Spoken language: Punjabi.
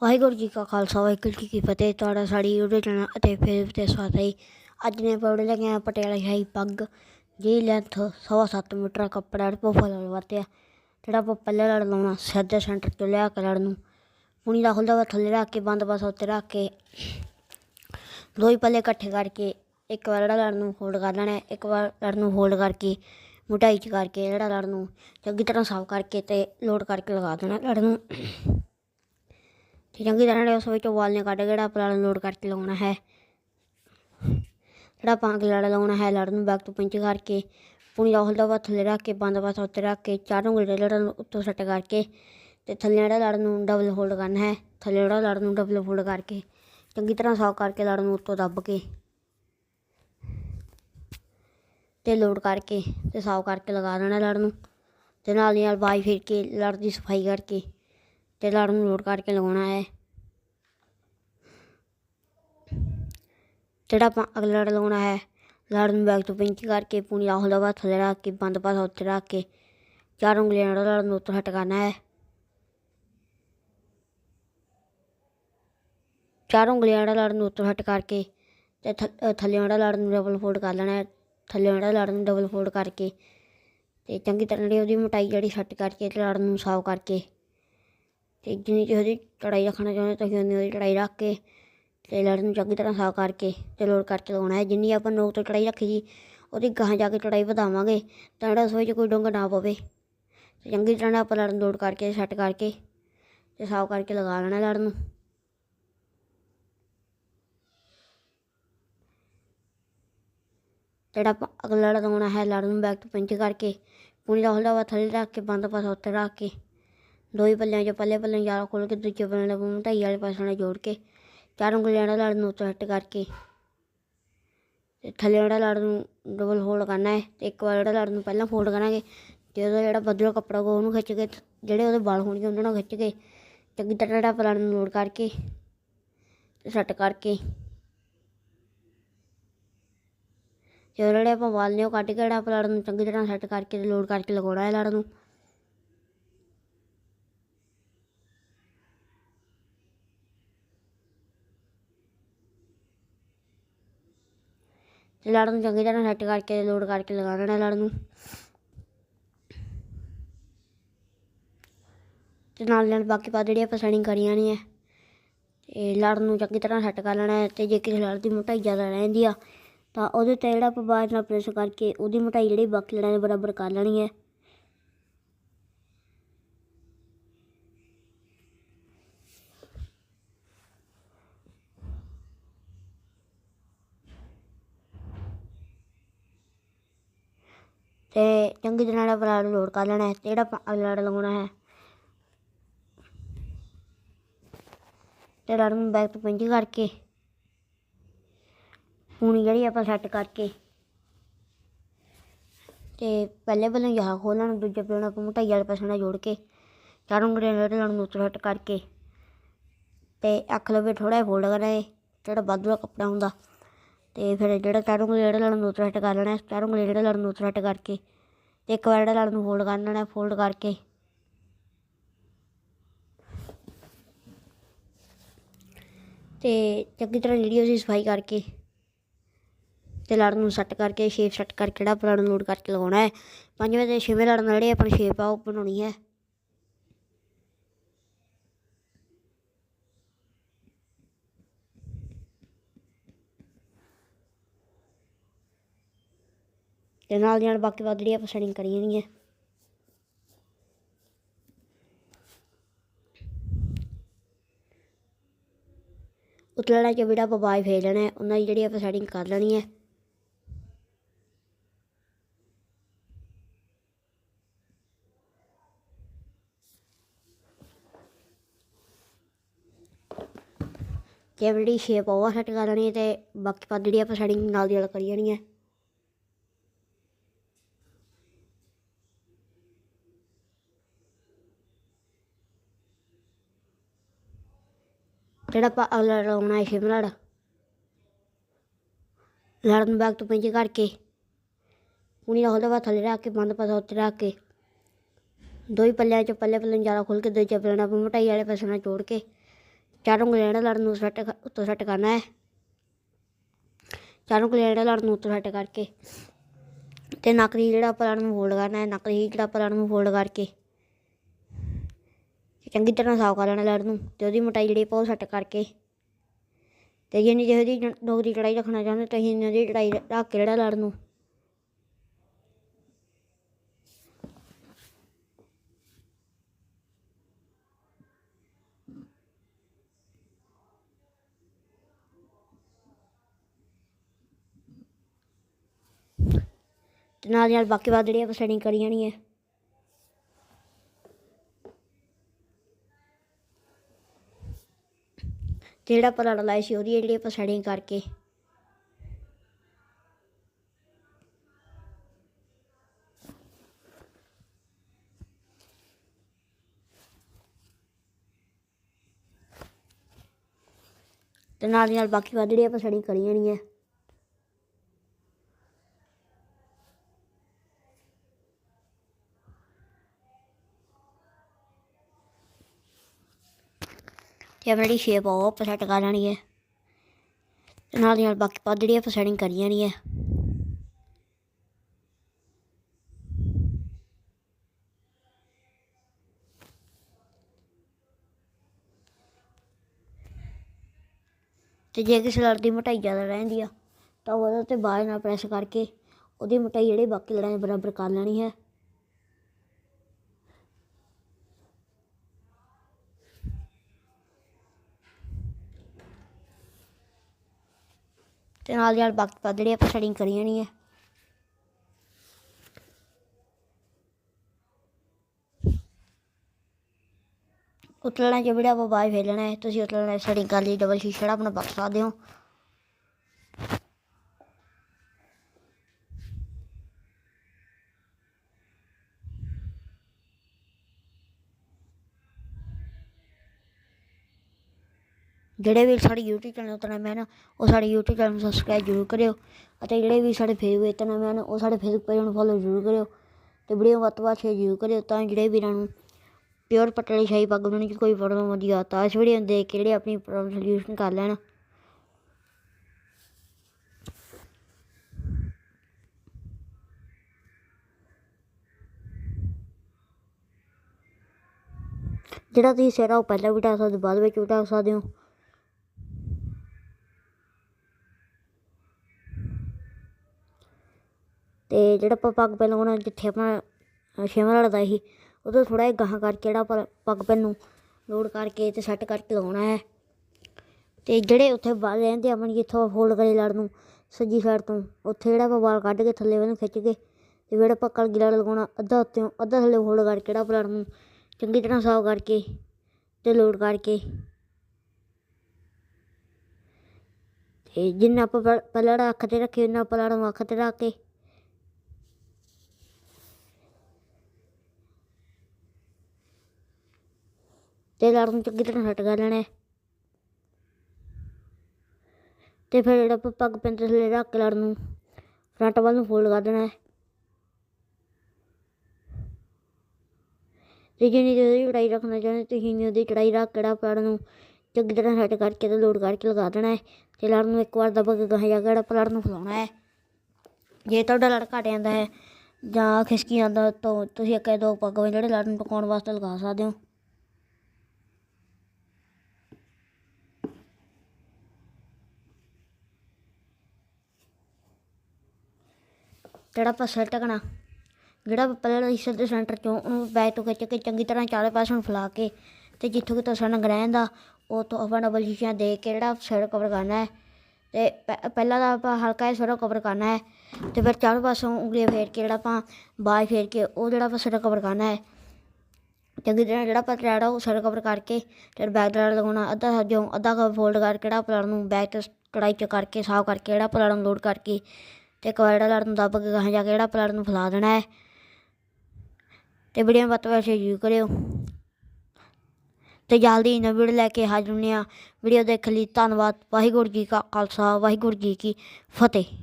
ਵਾਹਿਗੁਰੂ ਜੀ ਕਾ ਖਾਲਸਾ, ਵਾਹਿਗੁਰੂ ਜੀ ਕੀ ਫਤਿਹ। ਤੁਹਾਡਾ ਸਾਡੀ YouTube ਚੈਨਲ ਅਤੇ ਫੇਸਬੁੱਕ ਤੇ ਸਵਾਗਤ ਹੈ ਅੱਜ ਨੇ ਪੌੜੇ ਲੈ ਕੇ ਆਏ ਪਟਿਆਲਾ ਸ਼ਾਹੀ ਪੱਗ ਜੀ ਲੈਂਥ ਸਵਾ ਸੱਤ ਮੀਟਰ, ਕੱਪੜਾ ਪੋਫਲ ਵਰਤਿਆ। ਜਿਹੜਾ ਆਪਾਂ ਪੱਲੇ ਲੜ ਲਾਉਣਾ ਸਿੱਧੇ ਸੈਂਟਰ ਤੋਂ ਲਿਆ ਕੇ ਲੜ ਨੂੰ। ਪੁਣੀ ਦਾ ਖੁੱਲਦਾ ਵਾ, ਥੱਲੇ ਰੱਖ ਕੇ, ਬੰਦ ਪਾਸਾ ਉੱਤੇ ਰੱਖ ਕੇ। ਦੋ ਹੀ ਪੱਲੇ ਇਕੱਠੇ ਕਰਕੇ, ਇੱਕ ਵਾਰ ਜਿਹੜਾ ਲੜ ਨੂੰ ਹੋਲਡ ਕਰ ਲੈਣਾ ਇੱਕ ਵਾਰ ਲੜ ਨੂੰ ਹੋਲਡ ਕਰਕੇ, ਮੁਟਾਈ ਚ ਕਰਕੇ ਜਿਹੜਾ ਲੜ ਨੂੰ ਚੰਗੀ ਤਰ੍ਹਾਂ ਸਾਫ਼ ਕਰਕੇ ਤੇ ਲੋਡ ਕਰਕੇ ਲਗਾ ਦੇਣਾ ਲੜ ਨੂੰ। ਤੇ ਚੰਗੀ ਤਰ੍ਹਾਂ ਨਾਲ ਉਸ ਵਿੱਚੋਂ ਵਾਲ ਨੇ ਕੱਢ ਕੇ ਜਿਹੜਾ ਆਪਾਂ ਲੜ ਲੋਡ ਕਰਕੇ ਲਾਉਣਾ ਹੈ। ਜਿਹੜਾ ਆਪਾਂ ਅਗਲਾ ਲੜ ਲਾਉਣਾ ਹੈ ਲੜ ਨੂੰ ਬੈਕ ਤੋਂ ਪਿੰਚ ਕਰਕੇ ਪੂਣੀ ਦਾ ਹਲਦਾ ਵਾ ਥੱਲੇ ਰੱਖ ਕੇ, ਬੰਦ ਪਾਸਾ ਉੱਤੇ ਰੱਖ ਕੇ, ਚਾਰੋਂ ਉਂਗਲੀ ਲੜ ਨੂੰ ਉੱਤੋਂ ਸੱਟ ਕਰਕੇ ਤੇ ਥੱਲੇ ਜਿਹੜਾ ਲੜ ਨੂੰ ਡਬਲ ਹੋਲਡ ਕਰਨਾ ਹੈ, ਥੱਲੇ ਜਿਹੜਾ ਲੜ ਨੂੰ ਡਬਲ ਹੋਲਡ ਕਰਕੇ, ਚੰਗੀ ਤਰ੍ਹਾਂ ਸਾਫ਼ ਕਰਕੇ ਲੜ ਨੂੰ ਉੱਤੋਂ ਦੱਬ ਕੇ ਤੇ ਲੋਡ ਕਰਕੇ ਤੇ ਸਾਫ਼ ਕਰਕੇ ਲਗਾ ਦੇਣਾ ਲੜ ਨੂੰ ਤੇ ਨਾਲ ਦੀ ਨਾਲ ਬਾਈ ਫਿਰ ਕੇ ਲੜ ਦੀ ਸਫ਼ਾਈ ਕਰਕੇ ਤੇ ਲੜ ਨੂੰ ਲੋਡ ਕਰਕੇ ਲਗਾਉਣਾ ਹੈ। ਜਿਹੜਾ ਆਪਾਂ ਅਗਲਾ ਲੜ ਲਗਾਉਣਾ ਹੈ, ਲੜ ਨੂੰ ਬੈਕ ਤੋਂ ਪਿੰਚ ਕਰਕੇ ਪੂਣੀ ਆਹਲ ਦਾ ਵਾ ਥੱਲੇ ਰੱਖ ਕੇ, ਬੰਦ ਪਾਸਾ ਉੱਤੇ ਰੱਖ ਕੇ, ਚਾਰ ਉਂਗਲੀਆਂ ਨਾਲ ਲੜ ਨੂੰ ਉੱਤੋਂ ਹਟ ਕਰਨਾ ਹੈ। ਚਾਰ ਉਂਗਲੀਆਂ ਨਾਲ ਲੜ ਨੂੰ ਉੱਤੋਂ ਹਟ ਕਰਕੇ ਤੇ ਥ- ਥੱਲੇ ਵਾਲਾ ਲੜ ਨੂੰ ਡਬਲ ਫੋਲਡ ਕਰ ਲੈਣਾ ਹੈ। ਥੱਲੇ ਵਾਲਾ ਲੜ ਨੂੰ ਡਬਲ ਫੋਲਡ ਕਰਕੇ ਤੇ ਚੰਗੀ ਤਰ੍ਹਾਂ ਜਿਹੜੀ ਉਹਦੀ ਮੋਟਾਈ ਜਿਹੜੀ ਸੈੱਟ ਕਰਕੇ ਤੇ ਲੜ ਨੂੰ ਸਾਫ਼ ਕਰਕੇ ਤੇ ਜਿੰਨੀ ਕਿ ਉਹਦੀ ਕੜਾਈ ਰੱਖਣਾ ਚਾਹੁੰਦੇ ਤੁਸੀਂ ਉਨੀ ਉਹਦੀ ਕੜਾਈ ਰੱਖ ਕੇ ਤੇ ਲੜ ਨੂੰ ਚੰਗੀ ਤਰ੍ਹਾਂ ਸਾਫ਼ ਕਰਕੇ ਤੇ ਲੋੜ ਕਰਕੇ ਲਗਾਉਣਾ ਹੈ। ਜਿੰਨੀ ਆਪਾਂ ਨੋਕ ਤੋਂ ਕੜਾਈ ਰੱਖੀ ਸੀ ਉਹਦੀ ਗਾਹਾਂ ਜਾ ਕੇ ਕੜਾਈ ਵਧਾਵਾਂਗੇ, ਤਾਂ ਜਿਹੜਾ ਉਸ ਵਿੱਚ ਕੋਈ ਡੁੰਗ ਨਾ ਪਵੇ। ਤੇ ਚੰਗੀ ਤਰ੍ਹਾਂ ਨਾਲ ਆਪਾਂ ਲੜ ਨੂੰ ਲੋਡ ਕਰਕੇ, ਸੈੱਟ ਕਰਕੇ ਤੇ ਸਾਫ਼ ਕਰਕੇ ਲਗਾ ਲੈਣਾ ਲੜ ਨੂੰ। ਜਿਹੜਾ ਆਪਾਂ ਅਗਲਾ ਲਗਾਉਣਾ ਹੈ ਲੜ ਨੂੰ ਬੈਕ ਤੋਂ ਪਿੰਚ ਕਰਕੇ ਪੂਣੀ ਦਾ ਹਲਦਾ ਵਾ ਥੱਲੇ ਰੱਖ ਕੇ, ਬੰਦ ਪਾਸਾ ਉੱਤੇ ਰੱਖ ਕੇ ਦੋ ਹੀ ਪੱਲਿਆਂ 'ਚ ਪੱਲੇ ਪੱਲੇ ਜ਼ਿਆਦਾ ਖੋਲ ਕੇ ਦੂਜੇ ਪੱਲੇ ਨਾਲ ਢਾਈ ਵਾਲੇ ਪਾਸੇ ਨਾਲ ਜੋੜ ਕੇ ਚਾਰ ਉਂਗਲੀਆਂ ਨਾਲ ਲੜ ਨੂੰ ਉੱਤੇ ਹੱਟ ਕਰਕੇ ਤੇ ਥੱਲੇ ਜਿਹੜਾ ਲੜ ਨੂੰ ਡਬਲ ਹੋਲਡ ਕਰਨਾ ਹੈ ਤੇ ਇੱਕ ਵਾਰ ਜਿਹੜਾ ਲੜ ਨੂੰ ਪਹਿਲਾਂ ਫੋਲਡ ਕਰਾਂਗੇ। ਤੇ ਉਹਦਾ ਜਿਹੜਾ ਬਦਲਾ ਕੱਪੜਾ ਹੋਊਗਾ ਉਹਨੂੰ ਖਿੱਚ ਕੇ ਜਿਹੜੇ ਉਹਦੇ ਵਾਲ ਹੋਣਗੇ ਉਹਨਾਂ ਨੂੰ ਖਿੱਚ ਕੇ ਚੰਗੀ ਤਰ੍ਹਾਂ ਜਿਹੜਾ ਆਪਾਂ ਲੜ ਨੂੰ ਲੋਡ ਕਰਕੇ ਤੇ ਸੈੱਟ ਕਰਕੇ ਤੇ ਉਹ ਜਿਹੜੇ ਆਪਾਂ ਵਾਲ ਨੇ ਉਹ ਕੱਢ ਕੇ ਜਿਹੜਾ ਆਪਾਂ ਲੜ ਨੂੰ ਚੰਗੀ ਤਰ੍ਹਾਂ ਸੈੱਟ ਕਰਕੇ ਤੇ ਲੋਡ ਕਰਕੇ ਲਗਾਉਣਾ ਹੈ ਲੜ ਨੂੰ। ਲੜ ਨੂੰ ਚੰਗੀ ਤਰ੍ਹਾਂ ਸੈੱਟ ਕਰਕੇ ਲੋਡ ਕਰਕੇ ਲਗਾ ਲੈਣਾ ਲੜ ਨੂੰ। ਤੇ ਨਾਲ ਨਾਲ ਬਾਕੀ ਪਾ ਜਿਹੜੀ ਆਪਾਂ ਸੈਟਿੰਗ ਕਰੀਆਂ ਨਹੀਂ ਹੈ ਤੇ ਲੜ ਨੂੰ ਚੰਗੀ ਤਰ੍ਹਾਂ ਸੈੱਟ ਕਰ ਲੈਣਾ ਹੈ ਤੇ ਜੇ ਕਿਸੇ ਲੜ ਦੀ ਮੋਟਾਈ ਜ਼ਿਆਦਾ ਰਹਿੰਦੀ ਆ, ਤਾਂ ਉਹਦੇ ਤੇ ਜਿਹੜਾ ਆਪਾਂ ਬਾਅਦ ਨਾਲ ਪ੍ਰੈਸ ਕਰਕੇ ਉਹਦੀ ਮੋਟਾਈ ਜਿਹੜੀ ਬਾਕੀ ਲੜਾਂ ਦੇ ਬਰਾਬਰ ਕਰ ਲੈਣੀ ਹੈ ਤੇ ਚੰਗੀ ਤਰ੍ਹਾਂ ਨਾਲ ਪਲਾਟ ਲੋਡ ਕਰ ਲੈਣਾ ਹੈ ਤੇ ਜਿਹੜਾ ਆਪਾਂ ਲੜ ਲਗਾਉਣਾ ਹੈ ਤੇ ਰੜ ਨੂੰ ਬੈਕ ਤੋਂ ਪਿੰਚ ਕਰਕੇ ਪੂਣੀ ਜਿਹੜੀ ਆਪਾਂ ਸੈੱਟ ਕਰਕੇ ਤੇ ਪਹਿਲੇ ਬੱਲੇ ਜਹਾ ਖੋਲਣ ਦੂਜੇ ਪਲੇਨ ਆਪਾਂ ਮੋਟਾਈ ਵਾਲੇ ਪਾਸੇ ਨਾਲ ਜੋੜ ਕੇ ਚਾਰੋਂ ਉਂਗਲੀਆਂ ਨਾਲ ਨੂੰ ਸੈੱਟ ਕਰਕੇ ਤੇ ਅੱਖ ਲਵੇ ਥੋੜਾ ਜਿਹਾ ਫੋਲਡ ਕਰਨਾ ਹੈ ਜਿਹੜਾ ਵਾਧੂ ਦਾ ਕੱਪੜਾ ਹੁੰਦਾ। ਤੇ ਫਿਰ ਜਿਹੜਾ ਚਾਰੋਂ ਉਂਗਲੀ ਜਿਹੜਾ ਲੜ ਨੂੰ ਉੱਤੇ ਸੈੱਟ ਕਰ ਲੈਣਾ ਹੈ, ਚਾਰੋਂ ਲੜਨ ਨੂੰ ਉੱਤੇ ਸੈੱਟ ਕਰਕੇ ਤੇ ਇੱਕ ਵਾਰ ਜਿਹੜਾ ਲੜਨ ਨੂੰ ਫੋਲਡ ਕਰ ਲੈਣਾ ਫੋਲਡ ਕਰਕੇ। ਤੇ ਚੰਗੀ ਤਰ੍ਹਾਂ ਜਿਹੜੀ ਉਹਦੀ ਸਫ਼ਾਈ ਕਰਕੇ ਤੇ ਲੜਨ ਨੂੰ ਸੈੱਟ ਕਰਕੇ ਸ਼ੇਪ ਸੈੱਟ ਕਰਕੇ ਜਿਹੜਾ ਆਪਾਂ ਲੜਨ ਨੂੰ ਲੋਡ ਕਰਕੇ ਲਗਾਉਣਾ ਹੈ। ਪੰਜਵੇਂ ਤੇ ਛੇਵੇਂ ਲੜਨ ਨਾਲ ਜਿਹੜੀ ਆਪਣੀ ਸ਼ੇਪ ਆ ਉਹ ਬਣਾਉਣੀ ਹੈ। ਤੇ ਨਾਲ ਦੀ ਨਾਲ ਬਾਕੀ ਬਾਅਦ ਜਿਹੜੀ ਆਪਾਂ ਸੈਟਿੰਗ ਕਰੀ ਜਾਣੀ ਹੈ। ਉਤਲਾ ਚ ਜਿਹੜਾ ਆਪਾਂ ਬਾਈ ਫੇਰ ਲੈਣਾ ਹੈ, ਉਹਨਾਂ ਦੀ ਜਿਹੜੀ ਆਪਾਂ ਸੈਟਿੰਗ ਕਰ ਲੈਣੀ ਹੈ। ਤੇ ਜਿਹੜੀ ਸ਼ੇਪ ਉਹ ਸੈੱਟ ਕਰ ਲੈਣੀ ਹੈ ਤੇ ਬਾਕੀ ਪਾ ਜਿਹੜੀ ਆਪਾਂ ਸੈਟਿੰਗ ਨਾਲ ਦੀ ਨਾਲ ਕਰੀ ਜਾਣੀ ਹੈ। ਜਿਹੜਾ ਆਪਾਂ ਅਗਲਾ ਲਾਉਣਾ ਹੈ ਸ਼ਿਮਲਾ ਲੜ ਲੜ ਨੂੰ ਤੋਂ ਪਿੰਚ ਕਰਕੇ ਪੂਣੀ ਦਾ ਹਲਦਾ ਥੱਲੇ ਰੱਖ ਕੇ, ਬੰਦ ਪਾਸਾ ਉੱਤੇ ਰੱਖ ਕੇ ਦੋ ਹੀ ਪੱਲਿਆਂ ਚ ਪੱਲੇ ਪੱਲੇ ਨੂੰ ਜ਼ਿਆਦਾ ਖੋਲ ਕੇ ਦੂਜੇ ਪੱਲੇ ਨਾਲ ਆਪਾਂ ਮੋਟਾਈ ਵਾਲੇ ਪਾਸੇ ਨਾਲ ਜੋੜ ਕੇ, ਚਾਰ ਉਂਗਲੀਆਂ ਜਿਹੜਾ ਲੜ ਨੂੰ ਸੈੱਟ ਉੱਤੋਂ ਸੈੱਟ ਕਰਨਾ ਹੈ। ਚਾਰ ਉਂਗਲੀਆਂ ਜਿਹੜਾ ਲੜ ਨੂੰ ਉੱਤੋਂ ਸੈੱਟ ਕਰਕੇ, ਤੇ ਨੱਕ ਦੀ ਜਿਹੜਾ ਆਪਾਂ ਲੜਨ ਨੂੰ ਫੋਲਡ ਕਰਨਾ ਹੈ ਨੱਕ ਦੀ ਜਿਹੜਾ ਆਪਾਂ ਲੜਨ ਨੂੰ ਫੋਲਡ ਕਰਕੇ ਚੰਗੀ ਤਰ੍ਹਾਂ ਸਾਫ਼ ਕਰ ਲੈਣਾ ਲੜ ਨੂੰ, ਤੇ ਉਹਦੀ ਮੋਟਾਈ ਜਿਹੜੀ ਬਹੁਤ ਸੱਟ ਕਰਕੇ। ਤੇ ਜਿੰਨੀ ਜਿਹੀ ਜਿਹੋ ਜਿਹੀ ਦੀ ਚੜਾਈ ਰੱਖਣਾ ਚਾਹੁੰਦੇ ਤੁਸੀਂ ਇਹਨਾਂ ਦੀ ਚੜਾਈ ਰੱਖ ਕੇ ਜਿਹੜਾ ਲੜ ਨੂੰ। ਤੇ ਨਾਲ ਦੀ ਨਾਲ ਬਾਕੀ ਬਾਤ ਜਿਹੜੀ ਆਪਾਂ ਸੈਟਿੰਗ ਕਰੀ ਜਾਣੀ ਹੈ। ਜਿਹੜਾ ਆਪਾਂ ਲੜ ਲਾਏ ਸੀ ਉਹਦੀ ਜਿਹੜੀ ਆਪਾਂ ਸੈਟਿੰਗ ਕਰਕੇ। ਤੇ ਨਾਲ ਦੀ ਨਾਲ ਬਾਕੀ ਵੱਧ ਜਿਹੜੀ ਆਪਾਂ ਸੈਟਿੰਗ ਕਰੀ ਜਾਣੀ ਹੈ ਤੇ ਆਪਣੀ ਜਿਹੜੀ ਸ਼ੇਪ ਆ, ਉਹ ਆਪਾਂ ਸੈੱਟ ਕਰ ਲੈਣੀ ਹੈ। ਤੇ ਨਾਲ ਦੀ ਨਾਲ ਬਾਕੀ ਪਾ ਜਿਹੜੀ ਆਪਾਂ ਸੈਟਿੰਗ ਕਰੀ ਜਾਣੀ ਹੈ। ਤੇ ਜੇ ਕਿਸੇ ਲੜ ਦੀ ਮੋਟਾਈ ਜ਼ਿਆਦਾ ਰਹਿੰਦੀ ਆ, ਤਾਂ ਉਹਦੇ ਤੇ ਬਾਹਰ ਨਾਲ ਪ੍ਰੈਸ ਕਰਕੇ ਉਹਦੀ ਮੋਟਾਈ ਜਿਹੜੀ ਬਾਕੀ ਲੜਾਂ ਦੇ ਬਰਾਬਰ ਕਰ ਲੈਣੀ ਹੈ। ਤੇ ਨਾਲ ਦੀ ਨਾਲ ਬਾਕੀ ਪਾ ਜਿਹੜੀ ਆਪਾਂ ਸੈਟਿੰਗ ਕਰੀ ਜਾਣੀ ਹੈ ਉਤਲਣਾ ਜਿਹੜਾ ਆਪਾਂ ਬਾਅਦ ਫੇਲਣਾ ਹੈ। ਤੁਸੀਂ ਉਤਲਣਾ ਸੈਟਿੰਗ ਕਰ ਲਈ ਡਬਲ ਸ਼ੀਸ਼ਾ ਆਪਣਾ ਬਖ ਸਕਦੇ ਹੋ ਜਿਹੜੇ ਵੀ ਸਾਡੇ YouTube ਚੈਨਲ ਉੱਤੇ ਨਵੇਂ ਹਨ ਉਹ ਸਾਡੇ YouTube ਚੈਨਲ ਨੂੰ ਸਬਸਕ੍ਰਾਈਬ ਜ਼ਰੂਰ ਕਰਿਓ ਅਤੇ ਜਿਹੜੇ ਵੀ ਸਾਡੇ ਫੇਸਬੁੱਕ ਤੇ ਨਵੇਂ ਹਨ ਉਹ ਸਾਡੇ ਫੇਸਬੁੱਕ ਪੇਜ ਨੂੰ ਫੋਲੋ ਜ਼ਰੂਰ ਕਰਿਓ ਤੇ ਵੀਡੀਓ ਵੱਧ ਤੋਂ ਵੱਧ ਸ਼ੇਅਰ ਜ਼ਰੂਰ ਕਰਿਓ ਤਾਂ ਜਿਹੜੇ ਵੀਰਾਂ ਨੂੰ ਪਿਓਰ ਪਟੜੀ ਸ਼ਾਹੀ ਪੱਗ ਬਣਾਉਣ ਦੀ ਕੋਈ ਪ੍ਰੋਬਲਮ ਆਉਂਦੀ ਆ ਤਾਂ ਇਸ ਵੀਡੀਓ ਨੂੰ ਦੇਖ ਕੇ ਜਿਹੜੇ ਆਪਣੀ ਪ੍ਰੋਬਲਮ ਸੋਲੂਸ਼ਨ ਕਰ ਲੈਣ। ਜਿਹੜਾ ਤੁਸੀਂ ਸਿਰਾ ਉਹ ਪਹਿਲਾਂ ਵੀ ਢਾ ਸਕਦੇ ਹੋ, ਬਾਅਦ ਵਿੱਚ ਵੀ ਢਾ ਸਕਦੇ ਹੋ। ਅਤੇ ਜਿਹੜਾ ਆਪਾਂ ਪੱਗ ਪਹਿਲਾਂ ਉਹਨਾਂ ਜਿੱਥੇ ਆਪਣਾ ਛੇਵਾਂ ਲੜਦਾ ਸੀ, ਉਦੋਂ ਥੋੜ੍ਹਾ ਜਿਹਾ ਗਾਹਾਂ ਕਰਕੇ ਜਿਹੜਾ ਆਪਾਂ ਪੱਗ ਪੈਨ ਨੂੰ ਲੋਡ ਕਰਕੇ ਅਤੇ ਸੈੱਟ ਕਰਕੇ ਲਾਉਣਾ ਹੈ। ਅਤੇ ਜਿਹੜੇ ਉੱਥੇ ਵਾਲ ਰਹਿੰਦੇ ਆਪਣੀ ਜਿੱਥੋਂ ਫੋਲਡ ਕਰੇ ਲੜ ਨੂੰ, ਸੱਜੀ ਸਾਈਡ ਤੋਂ, ਉੱਥੇ ਜਿਹੜਾ ਆਪਾਂ ਵਾਲ ਕੱਢ ਕੇ ਥੱਲੇ ਵੱਲ ਖਿੱਚ ਕੇ ਅਤੇ ਜਿਹੜਾ ਆਪਾਂ ਕਲਗੀ ਲੜ ਲਗਾਉਣਾ, ਅੱਧਾ ਉੱਤੇ, ਅੱਧਾ ਥੱਲੇ ਫੋਲਡ ਕਰਕੇ ਜਿਹੜਾ ਆਪਾਂ ਲੜ ਨੂੰ ਚੰਗੀ ਤਰ੍ਹਾਂ ਸਾਫ਼ ਕਰਕੇ ਅਤੇ ਲੋਡ ਕਰਕੇ। ਤੇ ਜਿੰਨਾ ਆਪਾਂ ਪਹਿ- ਪਹਿਲਾਂ ਲੜ ਅੱਖ ਤੇ ਰੱਖੇ, ਉਹਨਾਂ ਆਪਾਂ ਲੜ ਨੂੰ ਅੱਖ ਤੇ ਰੱਖ ਕੇ ਤੇ ਲੜ ਨੂੰ ਚੰਗੀ ਤਰ੍ਹਾਂ ਸੈੱਟ ਕਰ ਲੈਣਾ ਹੈ। ਤੇ ਫਿਰ ਜਿਹੜਾ ਪੱਗ ਪੈਂਦੇ ਥੱਲੇ ਰੱਖ ਕੇ ਲੜ ਨੂੰ, ਫਰੰਟ ਵੱਲ ਨੂੰ ਫੋਲਡ ਕਰ ਦੇਣਾ ਹੈ। ਤੇ ਜਿੰਨੀ ਦੀ ਉਹਦੀ ਚੜਾਈ ਰੱਖਣਾ ਚਾਹੁੰਦੇ, ਤੁਸੀਂ ਨਹੀਂ ਉਹਦੀ ਚੜਾਈ ਰੱਖ ਕੇ ਲੜ ਨੂੰ ਚੰਗੀ ਤਰ੍ਹਾਂ ਸੈੱਟ ਕਰਕੇ ਤੇ ਲੋਡ ਕਰਕੇ ਲਗਾ ਦੇਣਾ ਹੈ। ਤੇ ਲੜ ਨੂੰ ਇੱਕ ਵਾਰ ਦਬਾ ਕੇ ਗਾਹਾਂ ਜਾ ਕੇ ਜਿਹੜਾ ਆਪਾਂ ਨੂੰ ਖਿਲਾਉਣਾ ਹੈ। ਜੇ ਤੁਹਾਡਾ ਲੜ ਘਟ ਜਾਂਦਾ ਹੈ ਜਾਂ ਖਿਸਕੀ ਜਾਂਦਾ ਤਾਂ ਤੁਸੀਂ ਇੱਕ ਦੋ ਪੱਗ ਵਿੱਚ ਜਿਹੜੇ ਲੜ ਨੂੰ ਟਿਕਾਉਣ ਵਾਸਤੇ ਲਗਾ ਸਕਦੇ ਹੋ। ਜਿਹੜਾ ਆਪਾਂ ਸਿਰ ਢਕਣਾ, ਜਿਹੜਾ ਪਹਿਲਾਂ ਹਿੱਸੇ ਦੇ ਸੈਂਟਰ ਚੋਂ ਉਹਨੂੰ ਬੈਕ ਤੋਂ ਖਿੱਚ ਕੇ ਚੰਗੀ ਤਰ੍ਹਾਂ ਚਾਰੇ ਪਾਸੇ ਨੂੰ ਫੈਲਾ ਕੇ ਤੇ ਜਿੱਥੋਂ ਕਿਤੋਂ ਸਾਡਾ ਗ੍ਰਹਿਣ ਦਾ ਉਹ ਤੋਂ ਆਪਾਂ ਡਬਲ ਸ਼ੀਸ਼ਾ ਦੇ ਕੇ ਜਿਹੜਾ ਸਿਰ ਕਵਰ ਕਰਨਾ ਹੈ ਤੇ ਪਹਿਲਾਂ ਤਾਂ ਆਪਾਂ ਹਲਕਾ ਜਿਹਾ ਸਿਰ ਕਵਰ ਕਰਨਾ ਹੈ ਤੇ ਫਿਰ ਚਾਰੋਂ ਪਾਸੋਂ ਉਂਗਲੀਆਂ ਫੇਰ ਕੇ ਜਿਹੜਾ ਆਪਾਂ ਬਾਜ ਫੇਰ ਕੇ ਉਹ ਜਿਹੜਾ ਆਪਾਂ ਸਿਰ ਕਵਰ ਕਰਨਾ ਹੈ। ਚੰਗੀ ਤਰ੍ਹਾਂ ਜਿਹੜਾ ਆਪਾਂ ਟਰੈਡ ਉਹ ਸਿਰ ਕਵਰ ਕਰਕੇ ਤੇ ਬੈਕ ਟਰੈਡ ਲਗਾਉਣਾ, ਅੱਧਾ ਜਿਉਂ ਅੱਧਾ ਕਵਰ ਫੋਲਡ ਕਰਕੇ ਜਿਹੜਾ ਪਲੜ ਨੂੰ ਬੈਕ ਤੇ ਕੜਾਈ ਚ ਕਰਕੇ, ਸਾਫ਼ ਕਰਕੇ ਜਿਹੜਾ ਪਲੜ ਨੂੰ ਲੋਡ ਕਰਕੇ ਤੇ ਇੱਕ ਵਾਰ ਜਿਹੜਾ ਲੜ ਨੂੰ ਦੱਬ ਕੇ ਗਾਹਾਂ ਜਾ ਕੇ ਜਿਹੜਾ ਪਲੜ ਨੂੰ ਫੈਲਾ ਦੇਣਾ ਹੈ। ਤੇ ਵੀਡੀਓ ਨੂੰ ਵੱਧ ਸ਼ੇਅਰ ਕਰਿਓ। ਤੇ ਜਲਦੀ ਨਵੀਂ ਵੀਡੀਓ ਲੈ ਕੇ ਹਾਜ਼ਰ ਹੁੰਦੇ ਹਾਂ। ਵੀਡੀਓ ਦੇਖ ਲਈ ਧੰਨਵਾਦ। ਵਾਹਿਗੁਰੂ ਜੀ ਕਾ ਖਾਲਸਾ, ਵਾਹਿਗੁਰੂ ਜੀ ਕੀ ਫਤਿਹ।